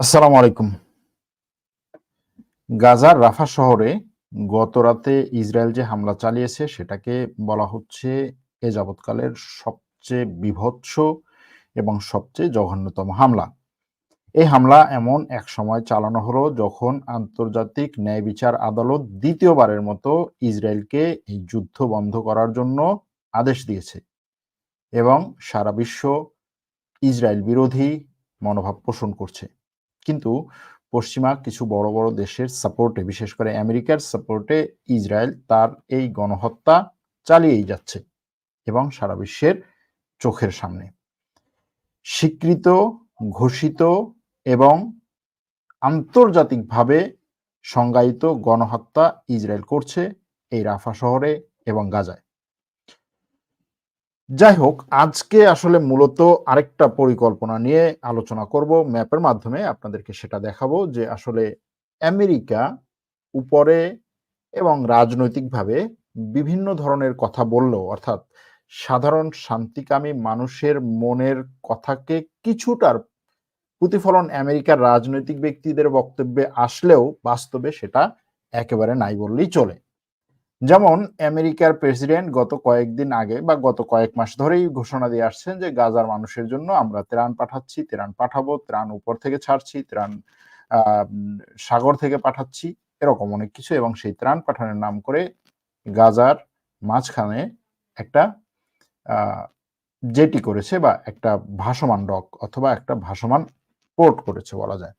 আসসালামু আলাইকুম। গাজার রাফা শহরে গত রাতে ইসরায়েল যে হামলা চালিয়েছে, সেটাকে বলা হচ্ছে এ যাবৎকালের সবচেয়ে বিভৎস এবং সবচেয়ে জঘন্যতম হামলা। এই হামলা এমন এক সময় চালানো হলো যখন আন্তর্জাতিক ন্যায় বিচার আদালত দ্বিতীয়বারের মতো ইসরায়েলকে এই যুদ্ধ বন্ধ করার জন্য আদেশ দিয়েছে এবং সারা বিশ্ব ইসরায়েল বিরোধী মনোভাব পোষণ করছে। কিন্তু পশ্চিমা কিছু বড় বড় দেশের সাপোর্টে, বিশেষ করে আমেরিকার সাপোর্টে ইসরায়েল তার এই গণহত্যা চালিয়েই যাচ্ছে এবং সারা বিশ্বের চোখের সামনে। স্বীকৃত, ঘোষিত এবং আন্তর্জাতিকভাবে সংজ্ঞায়িত গণহত্যা ইসরায়েল করছে এই রাফা শহরে এবং গাজায়। যাই হোক, আজকে আসলে মূলত আরেকটা পরিকল্পনা নিয়ে আলোচনা করব। ম্যাপের মাধ্যমে আপনাদেরকে সেটা দেখাবো যে আসলে আমেরিকা উপরে এবং রাজনৈতিকভাবে বিভিন্ন ধরনের কথা বললেও, অর্থাৎ সাধারণ শান্তিকামী মানুষের মনের কথাকে কিছুটার প্রতিফলন আমেরিকার রাজনৈতিক ব্যক্তিদের বক্তব্যে আসলেও বাস্তবে সেটা একেবারে নাই বললেই চলে। যেমন আমেরিকার প্রেসিডেন্ট গত কয়েকদিন আগে বা গত কয়েক মাস ধরেই ঘোষণা দিয়ে আসছেন যে গাজার মানুষের জন্য আমরা ত্রাণ পাঠাচ্ছি, ত্রাণ পাঠাবো, ত্রাণ উপর থেকে ছাড়ছি, ত্রাণ সাগর থেকে পাঠাচ্ছি, এরকম অনেক কিছু এবং সেই ত্রাণ পাঠানোর নাম করে গাজার মাঝখানে একটা জেটি করেছে বা একটা ভাসমান ডক অথবা একটা ভাসমান পোর্ট করেছে বলা যায়।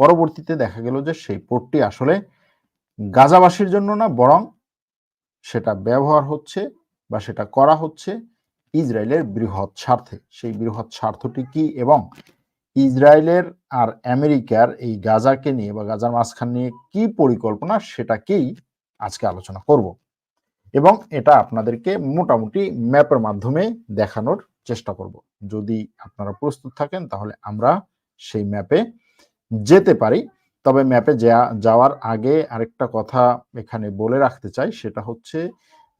পরবর্তীতে দেখা গেল যে সেই পোর্টটি আসলে গাজাবাসীর জন্য না, বরং সেটা ব্যবহার হচ্ছে বা সেটা করা হচ্ছে ইসরায়েলের বৃহৎ স্বার্থে। সেই বৃহৎ স্বার্থটি কি এবং ইসরায়েলের আর আমেরিকার এই গাজাকে নিয়ে বা গাজার মাঝখান নিয়ে কি পরিকল্পনা সেটাকেই আজকে আলোচনা করব। এবং এটা আপনাদেরকে মোটামুটি ম্যাপের মাধ্যমে দেখানোর চেষ্টা করব। যদি আপনারা প্রস্তুত থাকেন, তাহলে আমরা সেই ম্যাপে যেতে পারি। তবে ম্যাপে যাওয়ার আগে আরেকটা কথা এখানে বলে রাখতে চাই, সেটা হচ্ছে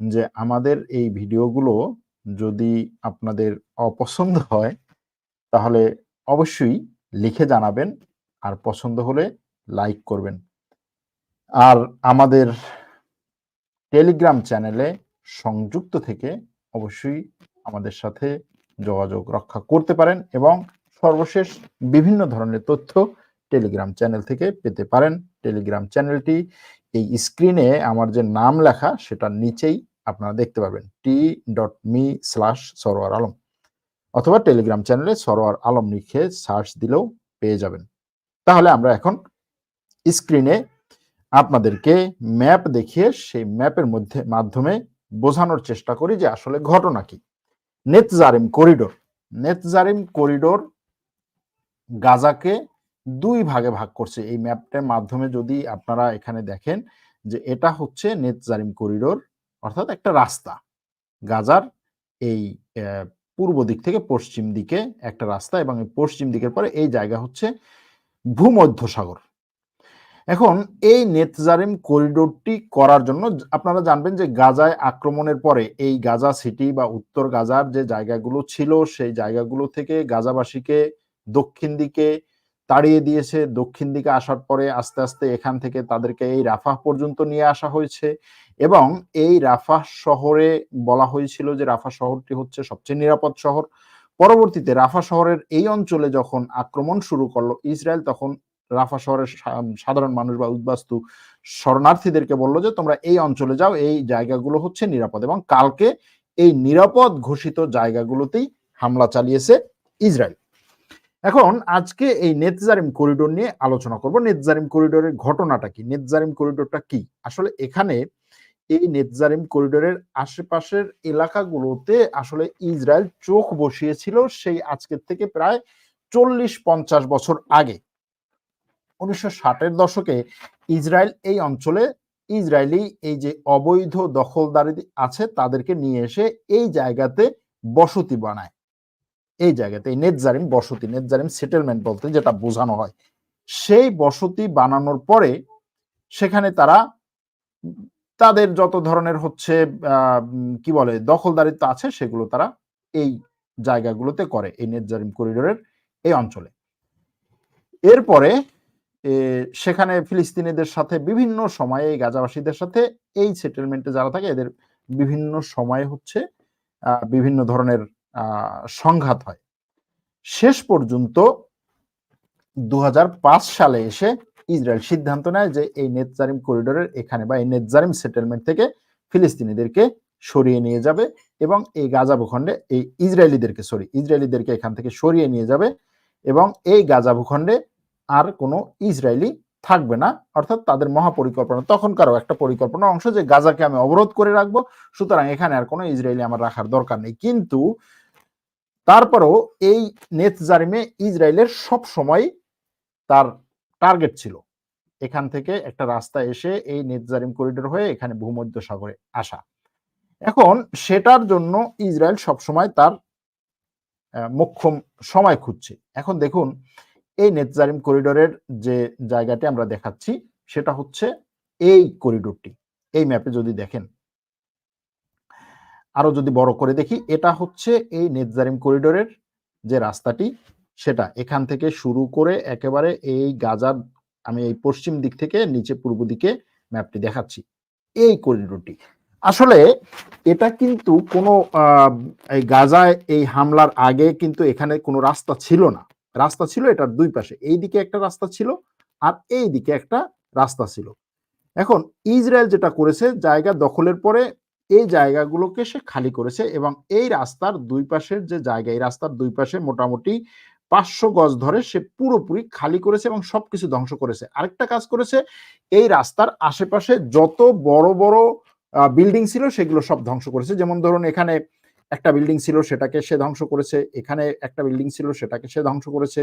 যে আমাদের এই ভিডিওগুলো যদি আপনাদের অপছন্দ হয়, তাহলে অবশ্যই লিখে জানাবেন, আর পছন্দ হলে লাইক করবেন। আর আমাদের টেলিগ্রাম চ্যানেলে সংযুক্ত থেকে অবশ্যই আমাদের সাথে যোগাযোগ রক্ষা করতে পারেন এবং সর্বশেষ বিভিন্ন ধরনের তথ্য টেলিগ্রাম চ্যানেল থেকে পেতে পারেন। টেলিগ্রাম চ্যানেলটি এই স্ক্রিনে আমার যে নাম লেখা সেটা নিচেই আপনারা দেখতে পাবেন T dot me slash Sarwar Alam অথবা টেলিগ্রাম চ্যানেলে সরোয়ার আলম লিখে সার্চ দিলেও পেয়ে যাবেন। তাহলে আমরা এখন স্ক্রিনে আপনাদেরকে ম্যাপ দেখিয়ে সেই ম্যাপের মধ্যে, মাধ্যমে বোঝানোর চেষ্টা করি যে আসলে ঘটনা কি। Netzarim corridor. নেতজারিম করিডোর গাজাকে দুই ভাগে ভাগ করছে। এই ম্যাপটার মাধ্যমে যদি আপনারা এখানে দেখেন যে এটা হচ্ছে নেতজারিম করিডোর, অর্থাৎ একটা রাস্তা। গাজার এই পূর্ব দিক থেকে পশ্চিম দিকে একটা রাস্তা এবং পশ্চিম দিকের পরে এই জায়গা হচ্ছে ভূমধ্য সাগর এখন এই নেতজারিম করিডোরটি করার জন্য আপনারা জানবেন যে গাজায় আক্রমণের পরে এই গাজা সিটি বা উত্তর গাজার যে জায়গাগুলো ছিল, সেই জায়গাগুলো থেকে গাজাবাসীকে দক্ষিণ দিকে তাড়িয়ে দিয়েছে, দক্ষিণ দিকে আসার পরে আস্তে আস্তে এখান থেকে তাদেরকে এই রাফাহ পর্যন্ত নিয়ে আসা হয়েছে এবং এই রাফাহ শহরে বলা হয়েছিল যে রাফা শহরটি হচ্ছে সবচেয়ে নিরাপদ শহর। পরবর্তীতে রাফা শহরের এই অঞ্চলে যখন আক্রমণ শুরু করল, ইসরায়েল তখন রাফা শহরের সাধারণ মানুষ বা উদ্বাস্তু শরণার্থীদেরকে বলল যে, তোমরা এই অঞ্চলে যাও, এই জায়গাগুলো হচ্ছে নিরাপদ। এবং কালকে এই নিরাপদ ঘোষিত জায়গাগুলোতেই হামলা চালিয়েছে ইসরায়েল। এখন আজকে এই নেতজারিম করিডোর নিয়ে আলোচনা করব। নেতজারিম করিডোরের ঘটনাটা কি? নেতজারিম করিডোরটা কি? আসলে এখানে এই নেতজারিম করিডোরের আশেপাশের এলাকাগুলোতে আসলে ইসরায়েল চোখ বসিয়েছিল সেই আজকের থেকে প্রায় চল্লিশ পঞ্চাশ বছর আগে। উনিশশো ষাটের দশকে ইসরায়েল এই অঞ্চলে ইসরায়েলি এই যে অবৈধ দখলদারি আছে তাদেরকে নিয়ে এসে এই জায়গাতে বসতি বানায়। এই জায়গাতে, এই নেটজারিম বসতি নেটজারিম সেটেলমেন্ট বলতে যেটা বোঝানো হয়, সেই বসতি বানানোর পরে সেখানে তারা তাদের যত ধরনের হচ্ছে কি বলে, দখলদারিত্ব আছে সেগুলো তারা এই জায়গাগুলোতে করে, এই নেটজারিম করিডোরের এই অঞ্চলে। এরপরে সেখানে ফিলিস্তিনিদের সাথে বিভিন্ন সময়ে, এই গাজাবাসীদের সাথে এই সেটেলমেন্টে যারা থাকে, এদের বিভিন্ন সময়ে হচ্ছে বিভিন্ন ধরনের সংঘাত হয়। শেষ পর্যন্ত দু হাজার পাঁচ সালে এসে ইসরায়েল সিদ্ধান্ত নেয় যে এই নেতজারিম করিডোরের এখানে বা এই নেতজারিম সেটেলমেন্ট থেকে ফিলিস্তিনিদেরকে সরিয়ে নিয়ে যাবে এবং এই গাজা ভূখণ্ডে এই ইসরায়েলিদেরকে সরি ইসরায়েলিদেরকে এখান থেকে সরিয়ে নিয়ে যাবে এবং এই গাজা ভূখণ্ডে আর কোনো ইসরায়েলি থাকবে না। অর্থাৎ তাদের মহাপরিকল্পনা, তখনকারও একটা পরিকল্পনা অংশ যে গাজাকে আমি অবরোধ করে রাখব, সুতরাং এখানে আর কোনো ইসরায়েলি আমার রাখার দরকার নেই। কিন্তু তারপরেও এই নেতজারিমে ইসরায়েলের সব সময় তার টার্গেট ছিল। এখান থেকে একটা রাস্তা এসে এই নেতজারিম করিডোর হয়ে এখানে ভূমধ্য সাগরে আসা। এখন সেটার জন্য ইসরায়েল সবসময় তার মোক্ষম সময় খুঁজছে। এখন দেখুন, এই নেতজারিম করিডোরের যে জায়গাটি আমরা দেখাচ্ছি, সেটা হচ্ছে এই করিডোরটি এই ম্যাপে যদি দেখেন আরও যদি বড় করে দেখি, এটা হচ্ছে এই নেতজারিম করিডোরের যে রাস্তাটি, সেটা এখান থেকে শুরু করে একেবারে এই গাজার, আমি এই পশ্চিম দিক থেকে নিচে পূর্ব দিকে ম্যাপটি দেখাচ্ছি। এই করিডোরটি। আসলে এটা কিন্তু কোনো এই গাজায় এই হামলার আগে কিন্তু এখানে কোনো রাস্তা ছিল না। রাস্তা ছিল এটার দুই পাশে। এই দিকে একটা রাস্তা ছিল আর এই দিকে একটা রাস্তা ছিল। এখন ইসরায়েল যেটা করেছে, জায়গা দখলের পরে এই জায়গাগুলোকে সে খালি করেছে এবং এই রাস্তার দুই পাশের যে জায়গা, এই রাস্তার দুই পাশে মোটামুটি পাঁচশো গজ ধরে সে পুরোপুরি খালি করেছে এবং সবকিছু ধ্বংস করেছে। আরেকটা কাজ করেছে, এই রাস্তার আশেপাশে যত বড় বড় বিল্ডিং ছিল সেগুলো সব ধ্বংস করেছে। যেমন ধরুন এখানে একটা বিল্ডিং ছিল সেটাকে সে ধ্বংস করেছে, এখানে একটা বিল্ডিং ছিল সেটাকে সে ধ্বংস করেছে,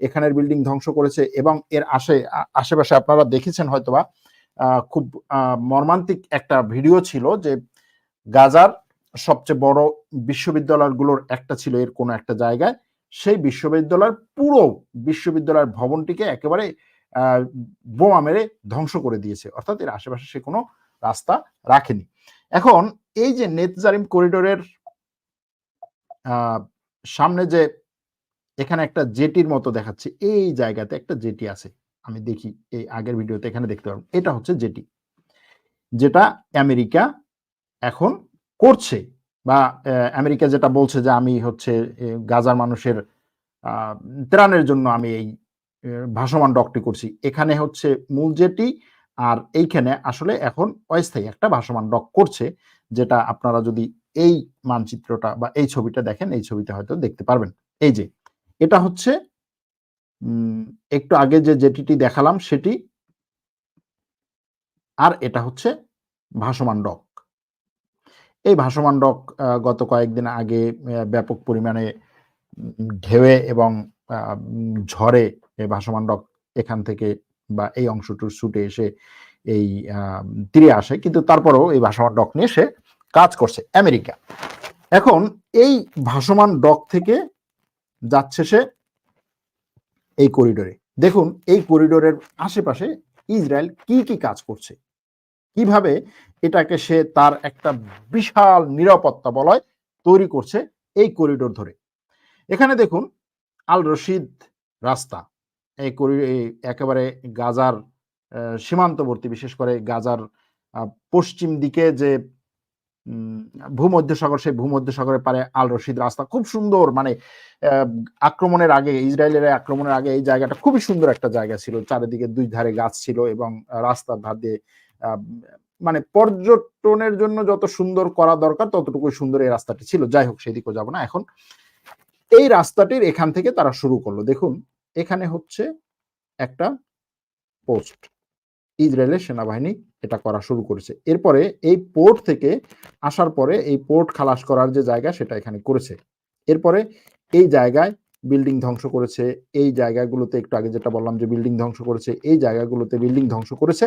এখানের বিল্ডিং ধ্বংস করেছে এবং এর আশে আশেপাশে আপনারা দেখেছেন হয়তোবা খুব মর্মান্তিক একটা ভিডিও ছিল যে গাজার সবচেয়ে বড় বিশ্ববিদ্যালয়গুলোর একটা ছিল এর কোনো একটা জায়গায়। সেই বিশ্ববিদ্যালয়ের পুরো বিশ্ববিদ্যালয়ের ভবনটিকে একেবারে বোমা মেরে ধ্বংস করে দিয়েছে। অর্থাৎ এর আশেপাশে সে কোনো রাস্তা রাখেনি। এখন এই যে নেতজারিম করিডোরের সামনে যে এখানে একটা জেটির মতো দেখাচ্ছে, এই জায়গাতে একটা জেটি আছে। আমি দেখি এই আগের ভিডিওতে এখানে দেখতে পারবেন এটা হচ্ছে জেটি। যেটা আমেরিকা এখন করছে বা আমেরিকা যেটা বলছে যে আমি হচ্ছে গাজার মানুষের ত্রাণের জন্য আমি এই ভাসমান ডকটি করছি। এখানে হচ্ছে মূল যেটি, আর এইখানে আসলে এখন অস্থায়ী একটা ভাসমান ডক করছে, যেটা আপনারা যদি এই মানচিত্রটা বা এই ছবিটা দেখেন, এই ছবিটা হয়তো দেখতে পারবেন। এই যে, এটা হচ্ছে একটু আগে যে জেটিটি দেখালাম সেটি, আর এটা হচ্ছে ভাসমান ডক এই ভাসমান ডক গত কয়েকদিন আগে ব্যাপক পরিমাণে ঢেউয়ে এবং ঝড়ে এই ডক এখান থেকে বা এই অংশটুর ছুটে এসে এই তীরে আসে। কিন্তু তারপরেও এই ভাসমান ডক নিয়ে সে কাজ করছে আমেরিকা। এখন এই ভাসমান ডক থেকে যাচ্ছে সে এই করিডোরে। দেখুন, এই করিডোরের আশেপাশে ইসরায়েল কি কি কাজ করছে? কীভাবে এটাকে সে তার একটা বিশাল নিরাপত্তা বলয় তৈরি করছে এই করিডোর ধরে। এখানে দেখুন আল রশিদ রাস্তা। এই করি একেবারে গাজার সীমান্তবর্তী বিশেষ করে গাজার পশ্চিম দিকে যে উম, ভূমধ্যসাগর সেই ভূমধ্যসাগরের পারে আল রশিদ রাস্তা। খুব সুন্দর মানে আক্রমণের আগে ইসরায়েলের আক্রমণের আগে এই জায়গাটা খুবই সুন্দর একটা জায়গা ছিল। চারিদিকে দুই ধারে গাছ ছিল এবং রাস্তার ধার দিয়ে মানে পর্যটনের জন্য যত সুন্দর করা দরকার, ততটুকুই সুন্দর এই রাস্তাটি ছিল। যাই হোক, সেদিকেও যাব না এখন। এই রাস্তাটির এখান থেকে তারা শুরু করল। দেখুন, এখানে হচ্ছে একটা পোস্ট। ইসরায়েলের সেনাবাহিনী এটা করা শুরু করেছে। এরপরে এই পোর্ট থেকে আসার পরে এই পোর্ট খালাস করার যে জায়গা, সেটা এখানে করেছে। এরপরে এই জায়গায় বিল্ডিং ধ্বংস করেছে। এই জায়গাগুলোতে একটু আগে যেটা বললাম যে বিল্ডিং ধ্বংস করেছে, এই জায়গাগুলোতে বিল্ডিং ধ্বংস করেছে।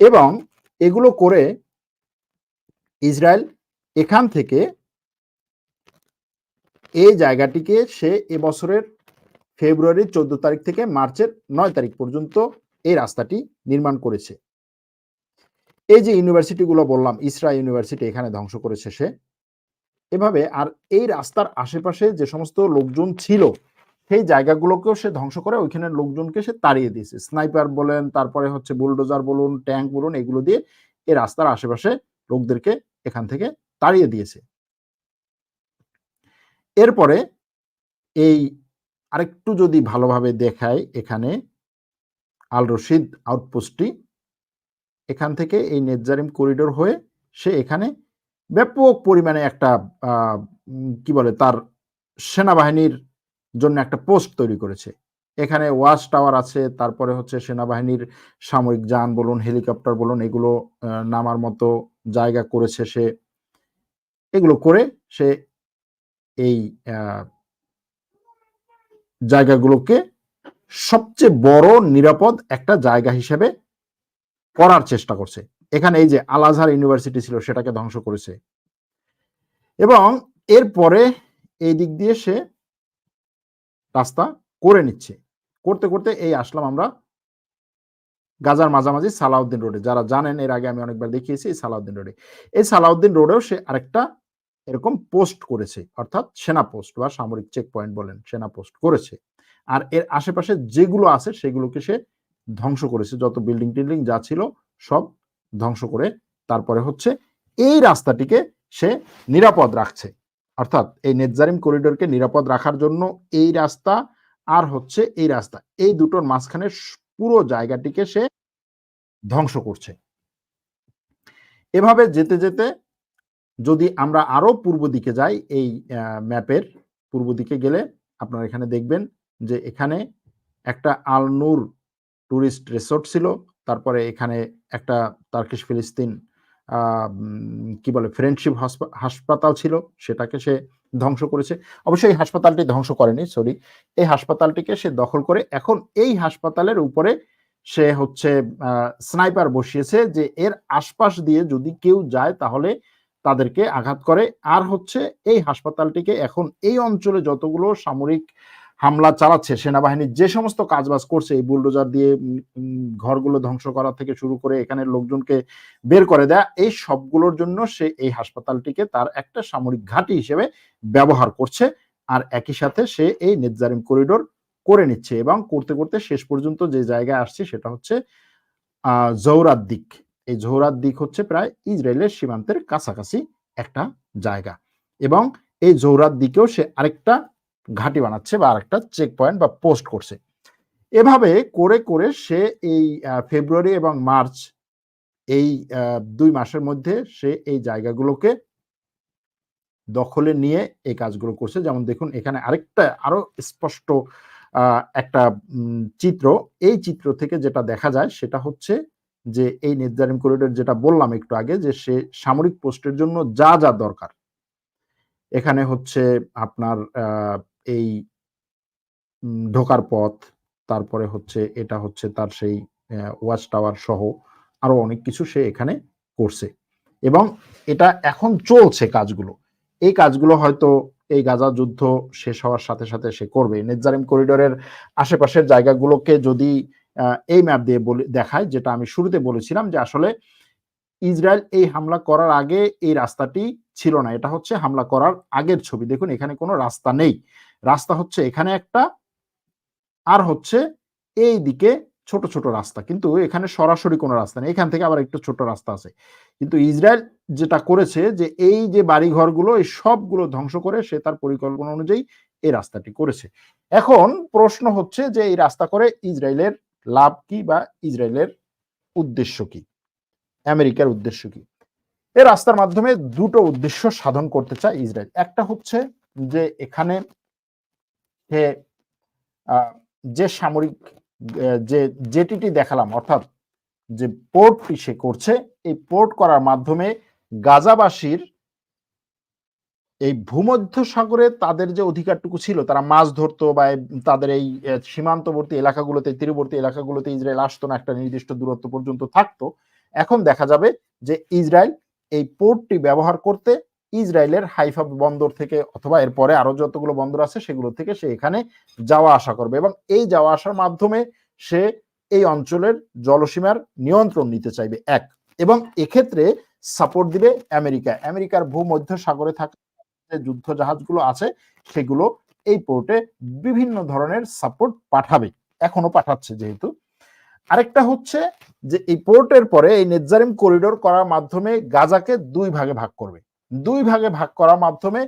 এবং এগুলো করে ইসরায়েল এখান থেকে এই জায়গাটিকে সে এবছরের ফেব্রুয়ারির চোদ্দ তারিখ থেকে মার্চের নয় তারিখ পর্যন্ত এই রাস্তাটি নির্মাণ করেছে। এই যে ইউনিভার্সিটিগুলো বললাম ইসরা ইউনিভার্সিটি এখানে ধ্বংস করেছে সে। এভাবে আর এই রাস্তার আশেপাশে যে সমস্ত লোকজন ছিল সেই জায়গাগুলোকেও সে ধ্বংস করে, ওইখানে লোকজনকে সে তাড়িয়ে দিয়েছে। স্নাইপার বলেন, তারপরে হচ্ছে বুলডোজার বলুন, ট্যাঙ্ক বলুন, এগুলো দিয়ে এ রাস্তার আশেপাশে লোকদেরকে এখান থেকে তাড়িয়ে দিয়েছে। এরপরে এই আরেকটু যদি ভালোভাবে দেখায় এখানে, আল রশিদ আউটপোস্টটি, এখান থেকে এই নেজারিম করিডোর হয়ে সে এখানে ব্যাপক পরিমাণে একটা কি বলে, তার সেনাবাহিনীর জন্য একটা পোস্ট তৈরি করেছে। এখানে ওয়াচ টাওয়ার আছে, তারপরে হচ্ছে সেনাবাহিনীর সামরিক যান বলুন, হেলিকপ্টার বলুন, এগুলো নামার মতো জায়গা করেছে সে। এগুলো করে সে এই জায়গাগুলোকে সবচেয়ে বড় নিরাপদ একটা জায়গা হিসেবে করার চেষ্টা করছে। এখানে এই যে আল আজহার ইউনিভার্সিটি ছিল, সেটাকে ধ্বংস করেছে। এবং এরপরে এই দিক দিয়ে সে রাস্তা করে নিচ্ছে। করতে করতে এই আসলাম আমরা গাজার মাঝামাঝি সালাউদ্দিন রোডে। যারা জানেন, এর আগে আমি অনেকবার দেখিয়েছি এই সালাউদ্দিন রোডে। এই সালাউদ্দিন রোডেও সে আরেকটা এরকম পোস্ট করেছে, অর্থাৎ সেনা পোস্ট বা সামরিক চেক পয়েন্ট বলেন, সেনা পোস্ট করেছে। আর এর আশেপাশে যেগুলো আছে সেগুলোকে সে ধ্বংস করেছে। যত বিল্ডিং টিল্ডিং যা ছিল সব ধ্বংস করে তারপরে হচ্ছে এই রাস্তাটিকে সে নিরাপদ রাখছে। অর্থাৎ এই নেটজারিম করিডোরকে নিরাপদ রাখার জন্য এই রাস্তা আর হচ্ছে এই রাস্তা। এই দুটোর মাঝখানে পুরো জায়গাটিকে সে ধ্বংস করছে। এভাবে যেতে যেতে যদি আমরা আরও পূর্ব দিকে যাই, এই ম্যাপের পূর্ব দিকে গেলে আপনারা এখানে দেখবেন যে এখানে একটা আলনুর টুরিস্ট রিসোর্ট ছিল, তারপরে এখানে একটা তার্কিশ ফিলিস্তিন কি বলে ফ্রেন্ডশিপ হাসপাতাল ছিল, সেটাকে সে ধ্বংস করেছে। অবশ্যই এই হাসপাতালটি ধ্বংস করেনি সরি এই হাসপাতালটিকে সে দখল করে এখন এই হাসপাতালের উপরে সে হচ্ছে স্নাইপার বসিয়েছে যে এর আশপাশ দিয়ে যদি কেউ যায় তাহলে তাদেরকে আঘাত করে। আর হচ্ছে এই হাসপাতালটিকে এখন এই অঞ্চলে যতগুলো সামরিক হামলা চালাচ্ছে, সেনাবাহিনী যে সমস্ত কাজবাজ করছে, এই বুলডোজার দিয়ে ঘরগুলো ধ্বংস করা থেকে শুরু করে এখানে লোকজনকে বের করে দেয়া, এই সবগুলোর জন্য সে এই হাসপাতালটিকে তার একটা সামরিক ঘাঁটি হিসেবে ব্যবহার করছে। আর একই সাথে সে এই নেজারিম করিডোর করে নিচ্ছে এবং করতে করতে শেষ পর্যন্ত যে জায়গায় আসছে সেটা হচ্ছে জৌরাত দিক। এই জৌরাত দিক হচ্ছে প্রায় ইসরায়েলের সীমান্তের কাছাকাছি একটা জায়গা। এবং এই জৌরাত দিকেও সে আরেকটা ঘাঁটি বানাচ্ছে বা আরেকটা চেক পয়েন্ট বা পোস্ট করছে। এভাবে করে করে সে এই ফেব্রুয়ারি এবং মার্চ এই দুই মাসের মধ্যে সে এই জায়গাগুলোকে দখলে নিয়ে এই কাজগুলো করছে। যেমন দেখুন, এখানে আরেকটা আরও স্পষ্ট একটা চিত্র। এই চিত্র থেকে যেটা দেখা যায় সেটা হচ্ছে যে এই নির্ধারণ করিডোর যেটা বললাম একটু আগে যে সে সামরিক পোস্টের জন্য যা যা দরকার। এখানে হচ্ছে আপনার এই ঢোকার পথ, তারপরে হচ্ছে এটা হচ্ছে তার সেই ওয়াচ টাওয়ার সহ আরও অনেক কিছু সে এখানে করছে। এবং এটা এখন চলছে কাজগুলো। এই কাজগুলো হয়তো এই গাজা যুদ্ধ শেষ হওয়ার সাথে সাথে সে করবে। নেজারিম করিডোরের আশেপাশের জায়গাগুলোকে যদি এই ম্যাপ দিয়ে দেখায়, যেটা আমি শুরুতে বলেছিলাম যে আসলে ইসরায়েল এই হামলা করার আগে এই রাস্তাটি ছিল না। এটা হচ্ছে হামলা করার আগের ছবি। দেখুন, এখানে কোনো রাস্তা নেই। রাস্তা হচ্ছে এখানে একটা, আর হচ্ছে এই দিকে ছোট ছোট রাস্তা। কিন্তু এখানে সরাসরি কোনো রাস্তা নেই। এখান থেকে আবার একটু ছোট রাস্তা আছে। কিন্তু ইসরায়েল যেটা করেছে যে এই যে বাড়ি ঘরগুলো এই সবগুলো ধ্বংস করে সে তার পরিকল্পনা অনুযায়ী এই রাস্তাটি করেছে। এখন প্রশ্ন হচ্ছে যে এই রাস্তা করে ইসরায়েলের লাভ কি বা ইসরায়েলের উদ্দেশ্য কি? আমেরিকার উদ্দেশ্য কি? এই রাস্তার মাধ্যমে দুটো উদ্দেশ্য সাধন করতে চায় ইসরায়েল। একটা হচ্ছে যে এখানে যে সামরিক যে, জেটিটি দেখালাম, অর্থাৎ যে পোর্টটি সে করছে, এই পোর্ট করার মাধ্যমে গাজাবাসীর এই ভূমধ্য সাগরে তাদের যে অধিকারটুকু ছিল, তারা মাছ ধরতো বা তাদের এই সীমান্তবর্তী এলাকাগুলোতে, তীরবর্তী এলাকাগুলোতে ইসরায়েল আসতো না, একটা নির্দিষ্ট দূরত্ব পর্যন্ত থাকতো। এখন দেখা যাবে যে ইসরায়েল এই পোর্টটি ব্যবহার করতে ইসরায়েলের হাইফা বন্দর থেকে অথবা এরপরে আরও যতগুলো বন্দর আছে সেগুলো থেকে সে এখানে যাওয়া আসা করবে এবং এই যাওয়া আসার মাধ্যমে সে এই অঞ্চলের জলসীমার নিয়ন্ত্রণ নিতে চাইবে, এক। এবং এক্ষেত্রে সাপোর্ট দিবে আমেরিকা। আমেরিকার ভূমধ্য সাগরে থাকা যুদ্ধ জাহাজগুলো আছে সেগুলো এই পোর্টে বিভিন্ন ধরনের সাপোর্ট পাঠাবে, এখনও পাঠাচ্ছে যেহেতু। আরেকটা হচ্ছে যে এই পোর্টের পরে এই নেজারিম করিডোর করার মাধ্যমে গাজাকে দুই ভাগে ভাগ করবে। দুই ভাগে ভাগ করার মাধ্যমে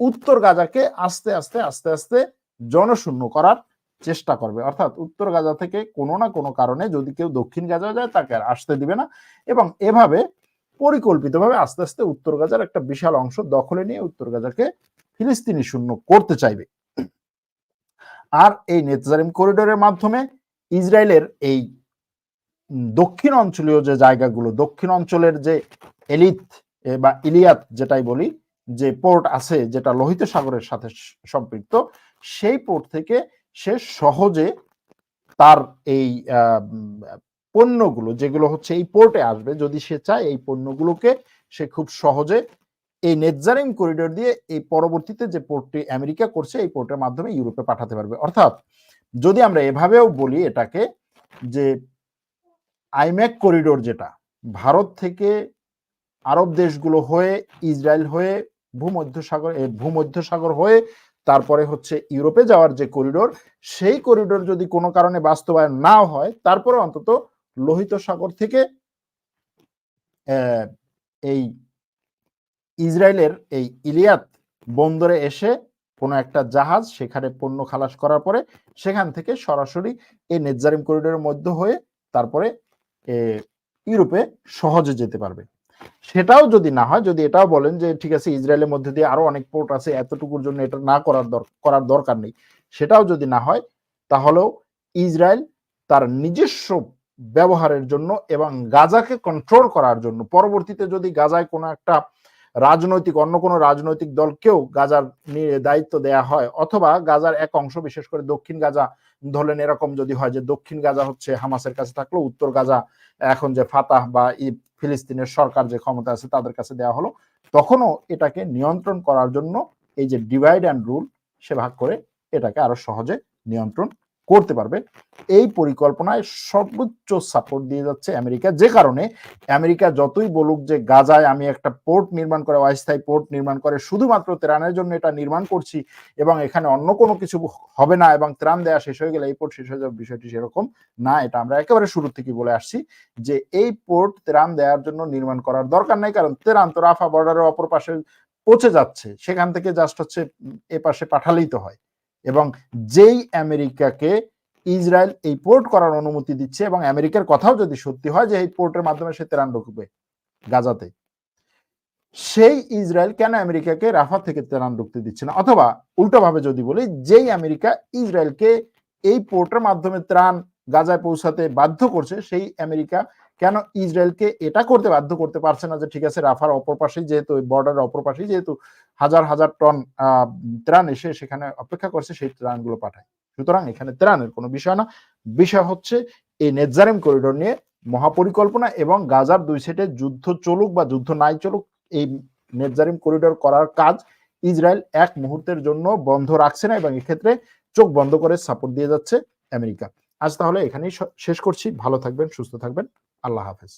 উত্তর গাজাকে আস্তে আস্তে আস্তে আস্তে জনশূন্য করার চেষ্টা করবে। অর্থাৎ উত্তর গাজা থেকে কোনো না কোনো কারণে যদি কেউ দক্ষিণ গাজা যায়, তাকে আর আসতে দিবে না এবং এভাবে পরিকল্পিতভাবে আস্তে আস্তে উত্তর গাজার একটা বিশাল অংশ দখলে নিয়ে উত্তর গাজাকে ফিলিস্তিনি শূন্য করতে চাইবে। আর এই নেতজারিম করিডোরের মাধ্যমে ইসরায়েলের এই দক্ষিণ অঞ্চলীয় যে জায়গাগুলো, দক্ষিণ অঞ্চলের যে এলিত বা ইলিয়াত যেটাই বলি, যে পোর্ট আছে যেটা লোহিত সাগরের সাথে সম্পৃক্ত, সেই পোর্ট থেকে সে সহজে তার এই পণ্যগুলো, যেগুলো হচ্ছে এই পোর্টে আসবে, যদি সে চায় এই পণ্যগুলোকে সে খুব সহজে এই নেটজারিং করিডোর দিয়ে এই পরবর্তীতে যে পোর্টটি আমেরিকা করছে, এই পোর্টের মাধ্যমে ইউরোপে পাঠাতে পারবে। অর্থাৎ যদি আমরা এভাবেও বলি এটাকে, যে আইম্যাক করিডোর যেটা, ভারত থেকে আরব দেশগুলো হয়ে, ইসরায়েল হয়ে, ভূমধ্যসাগর ভূমধ্যসাগর হয়ে, তারপরে হচ্ছে ইউরোপে যাওয়ার যে করিডোর, সেই করিডোর যদি কোনো কারণে বাস্তবায়ন নাও হয়, তারপরে অন্তত লোহিত সাগর থেকে এই ইসরায়েলের এই ইলিয়াত বন্দরে এসে কোনো একটা জাহাজ সেখানে পণ্য খালাস করার পরে, সেখান থেকে সরাসরি এই নেজারিম করিডোরের মধ্যে হয়ে তারপরে ইউরোপে সহজে যেতে পারবে। সেটাও যদি না হয়, যদি এটাও বলেন যে, ঠিক আছে, ইসরায়েলের মধ্যে দিয়ে আরও অনেক পোর্ট আছে, এতটুকুর জন্য এটা না করার করার দরকার নেই। সেটাও যদি না হয়, তাহলেও ইসরায়েল তার নিজস্ব ব্যবহারের জন্য এবং গাজাকে কন্ট্রোল করার জন্য, পরবর্তীতে যদি গাজায় কোনো একটা রাজনৈতিক, অন্য কোনো রাজনৈতিক দলকেও গাজার দায়িত্ব দেয়া হয়, অথবা গাজার এক অংশ, বিশেষ করে দক্ষিণ গাজা ধরলেন এরকম যদি হয় যে, দক্ষিণ গাজা হচ্ছে হামাসের কাছে থাকল উত্তর গাজা এখন যে ফাতাহ বা ফিলিস্তিনের সরকার যে ক্ষমতা আছে তাদের কাছে দেওয়া হলো, তখনও এটাকে নিয়ন্ত্রণ করার জন্য এই যে ডিভাইড অ্যান্ড রুল, সে ভাগ করে এটাকে আরও সহজে নিয়ন্ত্রণ করতে পারবে, এই পরিকল্পনায় সর্বোচ্চ সাপোর্ট দিয়ে যাচ্ছে আমেরিকা। যে কারণে আমেরিকা যতই বলুক যে গাজায় আমি একটা পোর্ট নির্মাণ করে, অস্থায়ী পোর্ট নির্মাণ করে, শুধুমাত্র ত্রাণের জন্য এটা নির্মাণ করছি এবং এখানে অন্য কোনো কিছু হবে না এবং ত্রাণ দেওয়া শেষ হয়ে গেলে এই পোর্ট শেষ হয়ে যাবে, বিষয়টি সেরকম না, এটা আমরা একেবারে শুরু থেকে বলে আসছি যে এই পোর্ট ত্রাণ দেওয়ার জন্য নির্মাণ করার দরকার নাই, কারণ ত্রাণ তো রাফা বর্ডারের অপর পাশে পৌঁছে যাচ্ছে, সেখান থেকে জাস্ট হচ্ছে এ পাশে পাঠালেই তো হয়। এবং যেই আমেরিকাকে ইসরায়েল এই পোর্ট করার অনুমতি দিচ্ছে এবং আমেরিকার কথাও যদি সত্যি হয় যে এই পোর্টের মাধ্যমে সে তেরান ঢুকবে গাজাতে, সেই ইসরায়েল কেন আমেরিকাকে রাফা থেকে তেরান ঢুকতে দিচ্ছে না? অথবা উল্টোভাবে যদি বলি, যেই আমেরিকা ইসরায়েলকে এই পোর্টের মাধ্যমে ত্রাণ গাজায় পৌঁছাতে বাধ্য করছে, সেই আমেরিকা কেন ইসরায়েলকে এটা করতে বাধ্য করতে পারছে না যে ঠিক আছে রাফার অপর পাশেই যেহেতু বর্ডারের অপর পাশেই যেহেতু হাজার হাজার টন ত্রাণ এসে সেখানে অপেক্ষা করছে, সেই ত্রাণগুলো পাঠায়। সুতরাং এখানে ত্রাণের কোনো বিষয় না। বিষয় হচ্ছে এই নেজারিম করিডোর নিয়ে মহাপরিকল্পনা এবং গাজার দুই সাইডে যুদ্ধ চলুক বা যুদ্ধ নাই চলুক, এই নেজারিম করিডোর করার কাজ ইসরায়েল এক মুহূর্তের জন্য বন্ধ রাখছে না এবং এক্ষেত্রে চোখ বন্ধ করে সাপোর্ট দিয়ে যাচ্ছে আমেরিকা। আজ তাহলে এখানেই শেষ করছি। ভালো থাকবেন, সুস্থ থাকবেন। আল্লাহ হাফেজ।